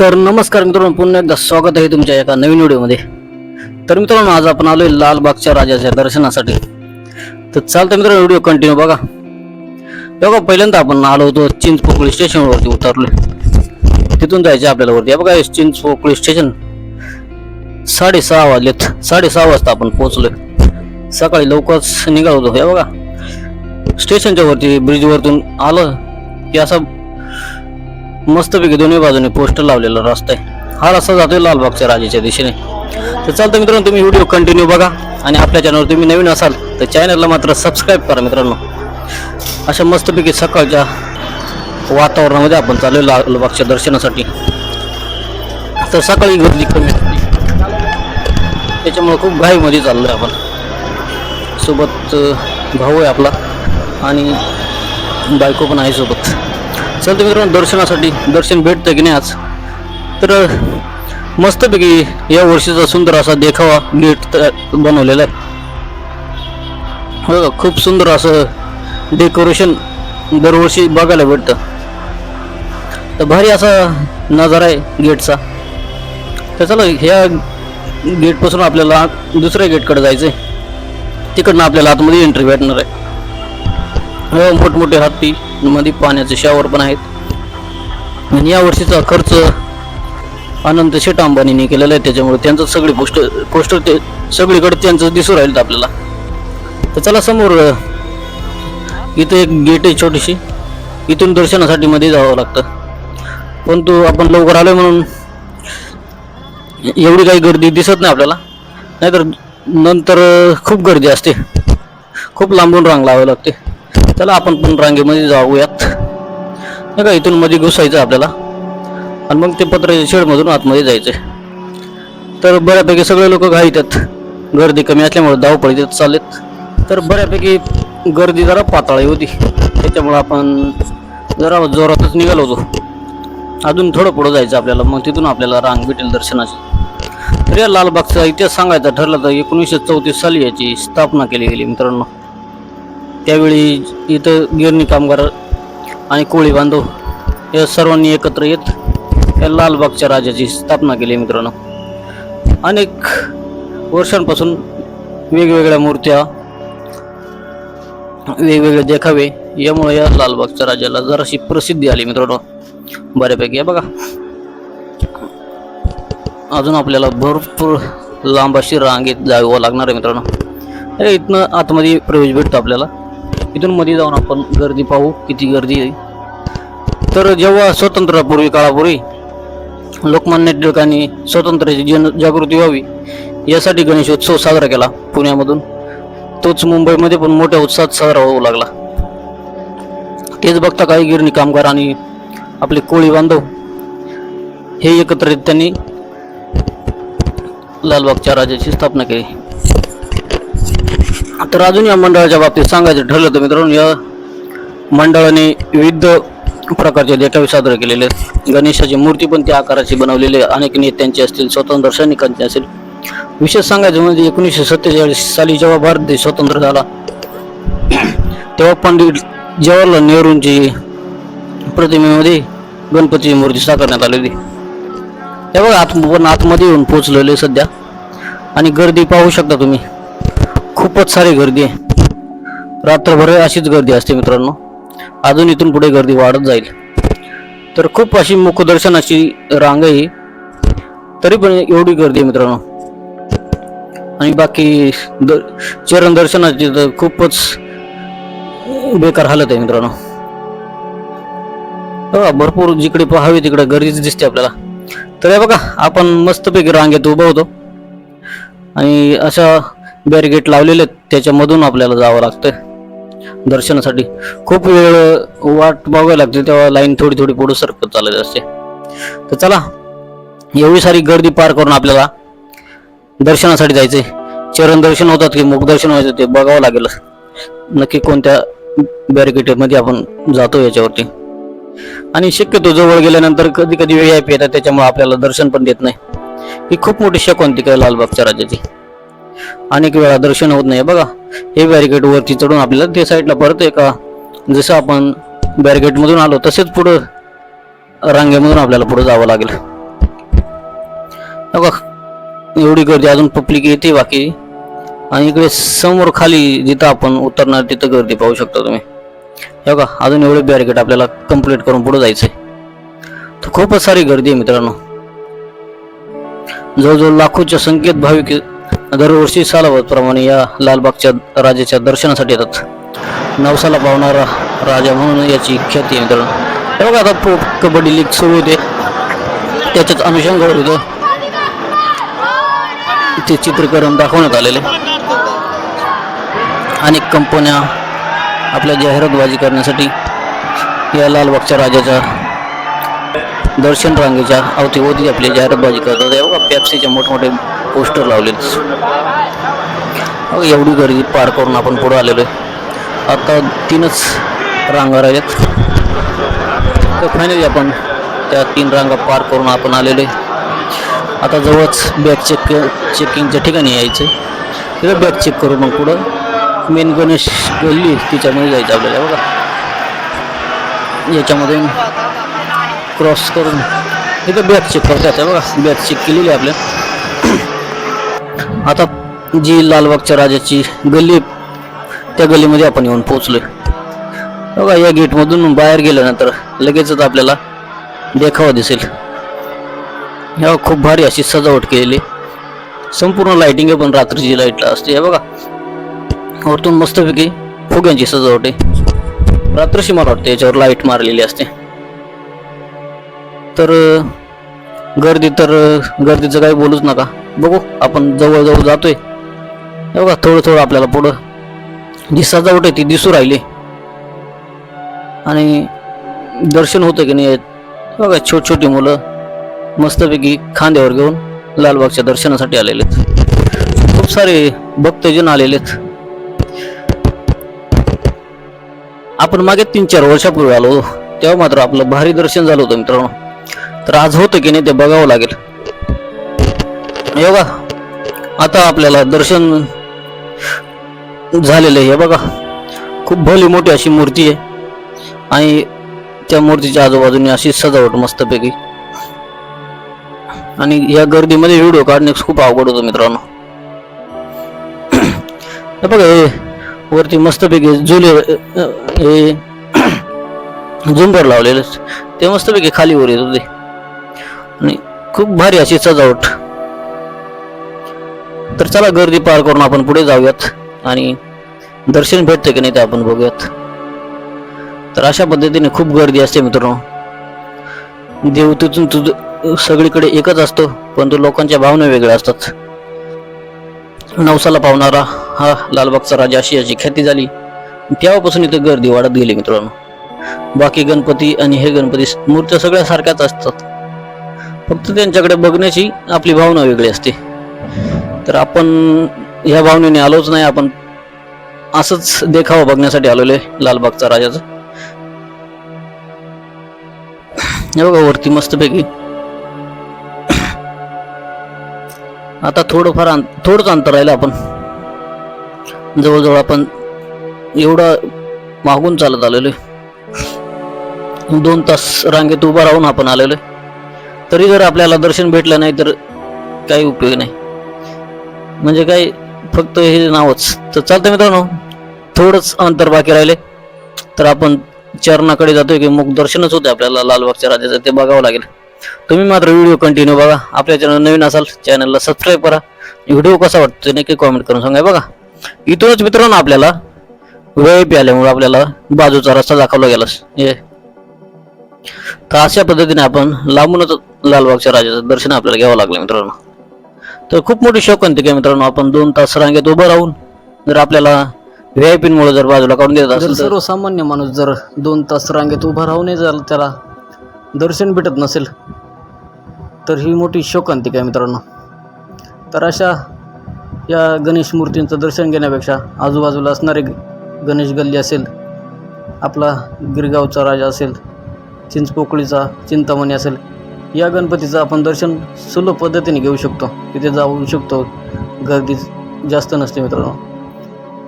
तर नमस्कार मित्रांनो पुन्हा एकदा स्वागत आहे तुमच्या एका नवीन व्हिडिओमध्ये. तर मित्रांनो आज आपण आलोय लालबागच्या राजाच्या दर्शनासाठी. तर चालतं मित्रांनो व्हिडिओ कंटिन्यू बघा. बघा पहिल्यांदा आपण आलो होतो चिंचपोकळी स्टेशनवरती उतरलोय. तिथून जायचे आपल्याला वरती. बघा हे चिंचपोकळी स्टेशन साडेसहा वाजलेत. साडेसहा वाजता आपण पोहोचलोय. सकाळी लवकरच निघालो होतो. हे बघा स्टेशनच्या वरती ब्रिजवरतून आलं की असं मस्तपैकी दोन्ही बाजूने पोस्टर लावलेला रस्ता आहे. हा रस्ता जातोय लालबागच्या राजेच्या दिशेने. तर चालतं मित्रांनो तुम्ही व्हिडिओ कंटिन्यू बघा आणि आपल्या चॅनलवर तुम्ही नवीन असाल तर चॅनलला मात्र सबस्क्राईब करा मित्रांनो. अशा मस्तपैकी सकाळच्या वातावरणामध्ये आपण चालू लालबागच्या दर्शनासाठी. तर सकाळी गर्दी कमी असते खूप घाईमध्ये चाललोय आपण. सोबत भाऊ आहे आपला आणि बायको पण आहे सोबत. चालतं मित्रांनो दर्शनासाठी. दर्शन भेटतं की नाही आज? तर मस्तपैकी या वर्षीचा सुंदर असा देखावा गेट बनवलेला आहे. हो खूप सुंदर असं डेकोरेशन दरवर्षी बघायला भेटतं. तर भारी असा नजारा आहे गेटचा. तर चला ह्या गेटपासून आपल्याला दुसऱ्या गेटकडे जायचं आहे तिकडनं आपल्याला आतमध्ये एंट्री भेटणार आहे. हो मोठमोठे हत्ती मध्ये पाण्याचे शावर पण आहेत. आणि या वर्षीचा खर्च अनंत शेट अंबानीने केलेला आहे. त्याच्यामुळे त्यांचं सगळे गोष्ट पोस्टर ते सगळीकडे त्यांचं दिसू राहील आपल्याला. तर चला समोर इथं एक गेट आहे छोटीशी. इथून दर्शनासाठी मध्ये जावं लागतं. परंतु आपण लवकर आलोय म्हणून एवढी काही गर्दी दिसत नाही आपल्याला. नाहीतर नंतर खूप गर्दी असते. खूप लांबून रांग लावावी लागते. चला आपण पण रांगेमध्ये जाऊयात. नाही का इथून मध्ये घुसायचं आपल्याला? आणि मग ते पत्र्याच्या शेडमधून आतमध्ये जायचं. तर बऱ्यापैकी सगळे लोक घाईतात गर्दी कमी असल्यामुळे धावपळी देत चाललेत. तर बऱ्यापैकी गर्दी जरा पाताळी होती. त्याच्यामुळे आपण जरा जोरातच निघालो होतो. अजून थोडं पुढं जायचं आपल्याला. मग तिथून आपल्याला रांग भेटेल दर्शनाची. तर या लालबागचा इतिहास सांगायचा ठरलं तर एकोणीसशे चौतीस साली याची स्थापना केली गेली मित्रांनो. त्यावेळी इथं गिरणी कामगार आणि कोळी बांधव या सर्वांनी एकत्र येत या लालबागच्या राजाची स्थापना केली मित्रांनो. अनेक वर्षांपासून वेगवेगळ्या मूर्त्या वेगवेगळे देखावे यामुळे या लालबागच्या राजाला जराशी प्रसिद्धी आली मित्रांनो. बऱ्यापैकी हे बघा. अजून आपल्याला भरपूर लांब अशी रांगेत जावं लागणार आहे मित्रांनो. हे इथनं आतमध्ये प्रवेश भेटतो आपल्याला. इथून मध्ये जाऊन आपण गर्दी पाहू किती गर्दी आहे. तर जेव्हा स्वातंत्र्यापूर्वी काळापूर्वी लोकमान्य टिळकांनी स्वातंत्र्याची जन जागृती व्हावी यासाठी गणेशोत्सव साजरा केला पुण्यामधून. तोच मुंबईमध्ये पण मोठ्या उत्साहात साजरा होऊ लागला. तेच बघता काही गिरणी कामगार आणि आपले कोळी बांधव हे एकत्रित त्यांनी लालबागच्या राजाची स्थापना केली. तर अजून या मंडळाच्या बाबतीत सांगायचं ठरलं तर मित्रांनो या मंडळाने विविध प्रकारचे देखावे साजरे केलेले आहेत. गणेशाची मूर्ती पण त्या आकाराची बनवलेली आहे. अनेक नेत्यांची असतील स्वतंत्र सैनिकांची असेल विशेष सांगायचं म्हणजे एकोणीसशे सत्तेचाळीस साली जेव्हा भारत देश स्वतंत्र झाला तेव्हा पंडित जवाहरलाल नेहरूंची प्रतिमेमध्ये गणपतीची मूर्ती साकारण्यात आलेली. तेव्हा आत पण आतमध्ये येऊन पोचलेले सध्या. आणि गर्दी पाहू शकता तुम्ही. खूपच सारी गर्दी आहे. रात्रभर अशीच गर्दी असते मित्रांनो. अजून इथून पुढे गर्दी वाढत जाईल. तर खूप अशी मुखदर्शनाची रांग आहे तरी पण एवढी गर्दी आहे मित्रांनो. आणि बाकी द चरण दर्शनाची तर खूपच बेकार हालत आहे मित्रांनो. भरपूर जिकडे पाहावे तिकडे गर्दीच दिसते आपल्याला. तर हे बघा आपण मस्तपैकी रांगेत उभं होतो. आणि अशा बॅरिगेट लावलेले आहेत. त्याच्यामधून आपल्याला जावं लागतं दर्शनासाठी खूप वेळ वाट बघावी लागते तेव्हा लाईन थोडी थोडी पुढे सरकत चालत असते. तर चला एवढी सारी गर्दी पार करून आपल्याला दर्शनासाठी जायचंय. चरण दर्शन होतात की मुख दर्शन व्हायचं ते बघावं लागेल. नक्की कोणत्या बॅरिगेटमध्ये आपण जातो याच्यावरती. आणि शक्यतो जवळ गेल्यानंतर कधी कधी वेळ येतात त्याच्यामुळे आपल्याला दर्शन पण देत नाही. ही खूप मोठी शकोंतिका आहे लालबागच्या राजाची अनेक वेळा दर्शन होत नाही. बघा हे बॅरिकेड वरती चढून आपल्याला ते साईडला परत आहे का? जसं आपण बॅरिकेडमधून आलो तसेच पुढं रांगेमधून आपल्याला पुढे जावं लागेल. बघा एवढी गर्दी अजून पब्लिक येते बाकी. आणि इकडे समोर खाली जिथं आपण उतरणार तिथं गर्दी पाहू शकता तुम्ही. हे बघा अजून एवढे बॅरिकेड आपल्याला कंप्लीट करून पुढे जायचंय. तर खूपच सारी गर्दी आहे मित्रांनो. जवळजवळ लाखोच्या संख्येत भाविक दरवर्षी सालावतप्रमाणे या लालबागच्या राजाच्या दर्शनासाठी येतात. नवसाला पावणारा राजा म्हणून याची ख्याती आहे. मित्रांनो हे बघा आता प्रो कबड्डी लीग सुरू होते. त्याच्याच अनुषंगावर होतं ते चित्रीकरण दाखवण्यात आलेले अनेक कंपन्या आपल्या जाहिरातबाजी करण्यासाठी या लालबागच्या राजाच्या दर्शन रांगेच्या अवतीभोवती आपली जाहिरातबाजी करतात. हे बघा पेप्सीचे मोठमोठे पोस्टर लावलेत. एवढी गर्दी पार करून आपण पुढे आलेलो आहे. आता तीनच रांगा राहिल्यात. तर फायनली आपण त्या तीन रांगा पार करून आपण आलेलो आहे. आता जवळच बॅग चेक चेकिंगच्या ठिकाणी यायचं तिथं बॅग चेक करू मग पुढं मेन गणेश गल्ली तिच्यामध्ये जायचं आपल्याला. बघा. याच्यामध्ये क्रॉस करून. इथं बॅग चेक करतात हे बघा. बॅग चेक केलेली आहे आपल्या आता जी लालबागच्या राजाची गल्ली त्या गल्लीमध्ये आपण येऊन पोहोचलोय. बघा या गेटमधून बाहेर गेल्यानंतर लगेचच आपल्याला देखावा दिसेल. या खूप भारी अशी सजावट केलेली संपूर्ण लाइटिंग आहे पण रात्रीची लाईटला असते. बघा. वरतून मस्तपैकी फुग्यांची सजावट आहे. रात्रीशी मला वाटते याच्यावर लाइट मारलेली असते. तर गर्दी तर गर्दीचं काही बोलूच नका. बघू आपण जवळजवळ जातोय. बघा थोडं थोडं आपल्याला पुढं जी सजावट आहे ती दिसू राहिली. आणि दर्शन होतं की नाही बघा छोट छोटी मुलं मस्तपैकी खांद्यावर घेऊन लालबागच्या दर्शनासाठी आलेले आहेत. खूप सारे भक्तजन आलेले आहेत. आपण मागे तीन चार वर्षापूर्वी आलो होतो तेव्हा मात्र आपलं भारी दर्शन झालं होतं मित्रांनो. तर आज होतं की नाही ते बघावं लागेल. हे बघा आता आपल्याला दर्शन झालेलं आहे. हे बघा खूप भली मोठी अशी मूर्ती आहे. आणि त्या मूर्तीच्या आजूबाजूने अशी सजावट मस्तपैकी. आणि या गर्दीमध्ये व्हिडिओ काढणे खूप अवघड होतं मित्रांनो. हे बघा हे वरती मस्तपैकी झुले हे झुंबर लावलेले ते मस्तपैकी खाली वर येत होते. आणि खूप भारी अशी सजावट. तर चला गर्दी पार करून आपण पुढे जाऊयात आणि दर्शन भेटतं की नाही ते आपण बघूयात. तर अशा पद्धतीने खूप गर्दी असते मित्रांनो. देव तिथून तुझ सगळीकडे एकच असतो पण तो लोकांच्या भावना वेगळ्या असतात. नवसाला पावणारा हा लालबागचा राजा अशी याची ख्याती झाली. तेव्हापासून इथं गर्दी वाढत गेली मित्रांनो. बाकी गणपती आणि हे गणपती मूर्त्या सगळ्या सारख्याच असतात. फक्त त्यांच्याकडे बघण्याची आपली भावना वेगळी असते. तर आपण ह्या भावनेने आलोच नाही आपण असंच देखावा बघण्यासाठी आलेलो आहे लालबागचा राजाचा. हे बघा वरती मस्तपैकी. आता थोडंफार अंत थोडंच अंतर राहिलं आपण. जवळजवळ आपण एवढा मागून चालत आलेलो आहे दोन तास रांगेत उभा राहून आपण आलेलो आहे तरी जर आपल्याला दर्शन भेटलं नाही तर काही उपयोग नाही. म्हणजे काय फक्त हे नावच. तर चालतं मित्रांनो थोडंच अंतर बाकी राहिले. तर आपण चरणाकडे जातोय की मुख दर्शनच होते आपल्याला लालबागच्या राजाचं ते बघावं लागेल. तुम्ही मात्र व्हिडिओ कंटिन्यू बघा. आपल्या चॅनल नवीन असाल चॅनलला सबस्क्राईब करा. व्हिडिओ कसा वाटतो नक्की कॉमेंट करून सांगा बघा. इथूनच मित्रांनो आपल्याला वेळ आल्यामुळे आपल्याला बाजूचा रस्ता दाखवला गेला हे. तर अशा पद्धतीने आपण लांबूनच लालबागच्या राजाचं दर्शन आपल्याला घ्यावं लागलं मित्रांनो. तर खूप मोठी शोकांतिक आहे मित्रांनो आपण दोन तास रांगेत उभं राहून जर आपल्याला व्ही जर बाजूला काढून देत असेल तर सर्वसामान्य माणूस जर दोन तास रांगेत उभा राहून जर त्याला दर्शन भेटत नसेल तर ही मोठी शोकांतिक आहे मित्रांनो. तर अशा या गणेश मूर्तींचं दर्शन घेण्यापेक्षा आजूबाजूला असणारे ग- गणेश गल्ली असेल आपला गिरगावचा राजा असेल चिंचपोकळीचा चिंतामणी असेल या गणपतीचं आपण दर्शन सुलभ पद्धतीने घेऊ शकतो. तिथे जाऊ शकतो. गर्दी जास्त नसते मित्रांनो.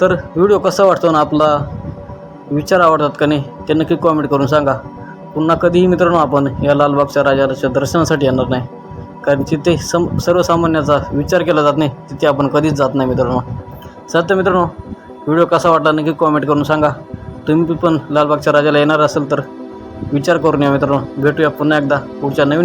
तर व्हिडिओ कसा वाटतो ना आपला विचार आवडतात का नाही ते नक्की कॉमेंट करून सांगा. पुन्हा कधीही मित्रांनो आपण या लालबागच्या राजाच्या दर्शनासाठी येणार नाही. कारण तिथे सम सर्वसामान्याचा विचार केला जात नाही तिथे आपण कधीच जात नाही मित्रांनो. सत्य मित्रांनो व्हिडिओ कसा वाटला नक्की कॉमेंट करून सांगा. तुम्ही पण लालबागच्या राजाला येणार असेल तर विचार करून या मित्रांनो. भेटूया पुन्हा एकदा पुढच्या नवीन